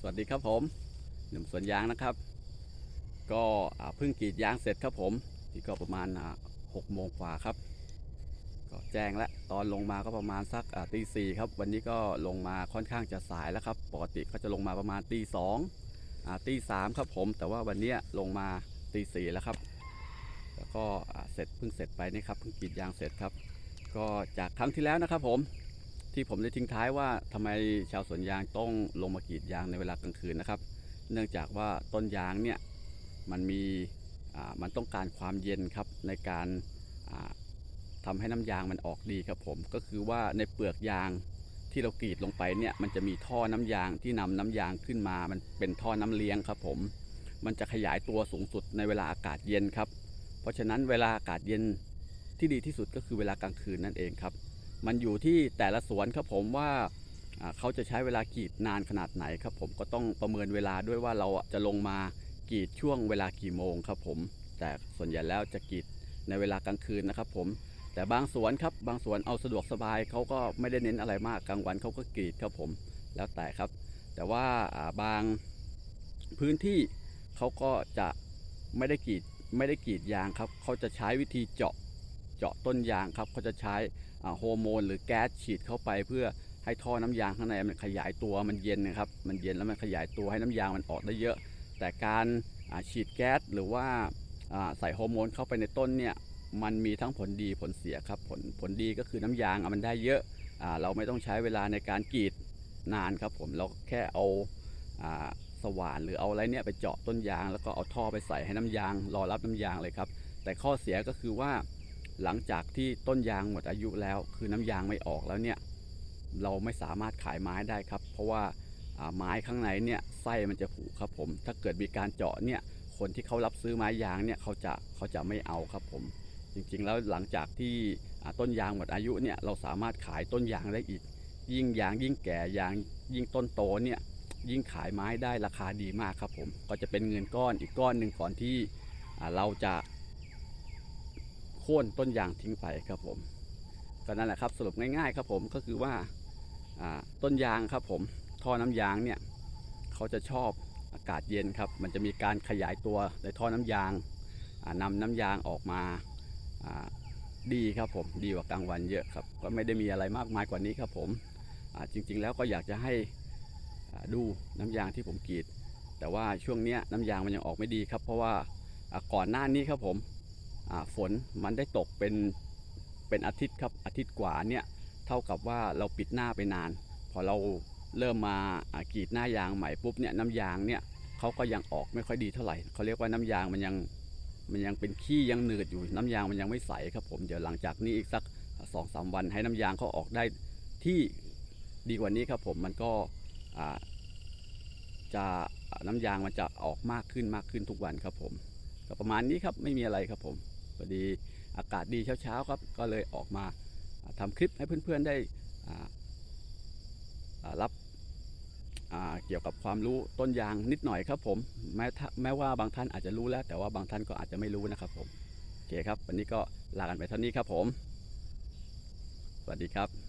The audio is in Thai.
สวัสดีครับผมหนุ่มสวนยางนะครับ ก็เพิ่งกรีดยางเสร็จครับผมที่ก็ประมาณหกโมงกว่าครับ ก็แจ้งแล้วตอนลงมาก็ประมาณสักตีสี่ครับ วันนี้ก็ลงมาค่อนข้างจะสายแล้วครับปกติก็จะลงมาประมาณตีสองตีสามครับผม แต่ว่าวันนี้ลงมาตีสี่แล้วครับแล้วก็เสร็จเพิ่งเสร็จไปนี่ครับเพิ่งกรีดยางเสร็จครับ ก็จากครั้งที่แล้วนะครับผม ที่ผมได้ทิ้งท้ายว่าทำไมชาวสวนยางต้องลงมากรีดยางในเวลากลางคืนนะครับ เนื่องจากว่าต้นยางเนี่ยมันมีมันต้องการความเย็นครับในการอ่าทำให้น้ำยางมันออกดีครับผมก็คือว่าในเปลือกยางที่เรากรีดลงไปเนี่ยมันจะมีท่อน้ำยางที่นำน้ำยางขึ้นมา มันเป็นท่อน้ำเลี้ยงครับผมมันจะขยายตัวสูงสุดในเวลาอากาศเย็นครับ เพราะฉะนั้นเวลาอากาศเย็นที่ดีที่สุดก็คือเวลากลางคืนนั่นเองครับ มันอยู่ที่แต่ละสวนครับผมว่าเขาจะใช้เวลากรีดนานขนาดไหนครับผมก็ต้องประเมินเวลาด้วยว่าเราจะลงมากรีดช่วงเวลากี่โมงครับผม แต่ส่วนใหญ่แล้วจะกรีดในเวลากลางคืนนะครับผมแต่บางสวนครับบางสวนเอาสะดวกสบายเขาก็ไม่ได้เน้นอะไรมากกลางวันเขาก็กรีดครับผมแล้วแต่ครับ แต่ว่าอ่าบางพื้นที่เขาก็จะไม่ได้กรีดไม่ได้กรีดยางครับเขาจะใช้วิธีเจาะ เจาะต้นยางครับเขาจะใช้อ่าฮอร์โมน หรือแก๊สฉีดเข้าไปเพื่อให้ท่อน้ำยางข้างในมันขยายตัวมันเย็นนะครับ มันเย็นแล้วมันขยายตัวให้น้ำยางมันออกได้เยอะ แต่การฉีดแก๊สหรือว่าใส่ฮอร์โมนเข้าไปในต้นเนี่ยมันมีทั้งผลดีผลเสียครับผลผลดีก็คือน้ำยางอะมันได้เยอะอเราไม่ต้องใช้เวลาในการกรีดนานครับผมเราแค่เอาอ่าสว่านหรือเอาอะไรเนี่ยไปเจาะต้นยาง แล้วก็เอาท่อไปใส่ให้น้ำยาง รอรับน้ำยางเลยครับ แต่ข้อเสียก็คือว่า หลังจากที่ต้นยางหมดอายุแล้ว คือน้ำยางไม่ออกแล้วเนี่ยเราไม่สามารถขายไม้ได้ครับ เพราะว่าไม้ข้างในเนี่ยไส้มันจะผุครับผม ถ้าเกิดมีการเจาะเนี่ยคนที่เขารับซื้อไม้ยางเนี่ยเขาจะเขาจะไม่เอาครับผม จริงๆแล้วหลังจากที่ต้นยางหมดอายุเนี่ยเราสามารถขายต้นยางได้อีก ยิ่งยางยิ่งแก่ยางยิ่งต้นโตเนี่ยยิ่งขายไม้ได้ราคาดีมากครับผม ก็จะเป็นเงินก้อนอีกก้อนหนึ่งก่อนที่เราจะ ค่นต้นยางทิ้งไปครับผมก็นั่นแหละครับสรุปง่ายๆครับผมก็คือว่าต้นยางครับผมท่อน้ำยางเนี่ยเขาจะชอบอากาศเย็นครับ มันจะมีการขยายตัวในท่อน้ำยางอ่านำน้ำยางออกมาดีครับผมดีกว่ากลางวันเยอะครับ ก็ไม่ได้มีอะไรมากมายกว่านี้ครับผมจริงๆแล้วก็อยากจะให้ดูน้ำยางที่ผมกรีด แต่ว่าช่วงเนี้ยน้ำยางมันยังออกไม่ดีครับ เพราะว่าก่อนหน้านี้ครับผม ฝนมันได้ตกเป็นเป็นอาทิตย์ครับอาทิตย์กว่าเนี่ยเท่ากับว่าเราปิดหน้าไปนาน พอเราเริ่มมากรีดหน้ายางใหม่ปุ๊บเนี่ยน้ำยางเนี่ยเขาก็ยังออกไม่ค่อยดีเท่าไหร่เขาเรียกว่าน้ำยางมันยังมันยังเป็นขี้ยังหนืดอยู่น้ำยางมันยังไม่ใสครับผมเดี๋ยวหลังจากนี้อีกสักสองสามวันให้น้ำยางเขาออกได้ที่ดีกว่านี้ครับผมมันก็จะน้ำยางมันจะออกมากขึ้นมากขึ้นทุกวันครับผมก็ประมาณนี้ครับไม่มีอะไรครับผม พอดีอากาศดีเช้าๆครับ ก็เลยออกมาทำทำคลิปให้เพื่อนๆได้รับเกี่ยวกับความรู้ต้นยางนิดหน่อยครับผมแม้ถ้าแม้ว่าบางท่านอาจจะรู้แล้ว แต่ว่าบางท่านก็อาจจะไม่รู้นะครับผมโอเคครับ วันนี้ก็ลากันไปเท่านี้ครับผม สวัสดีครับ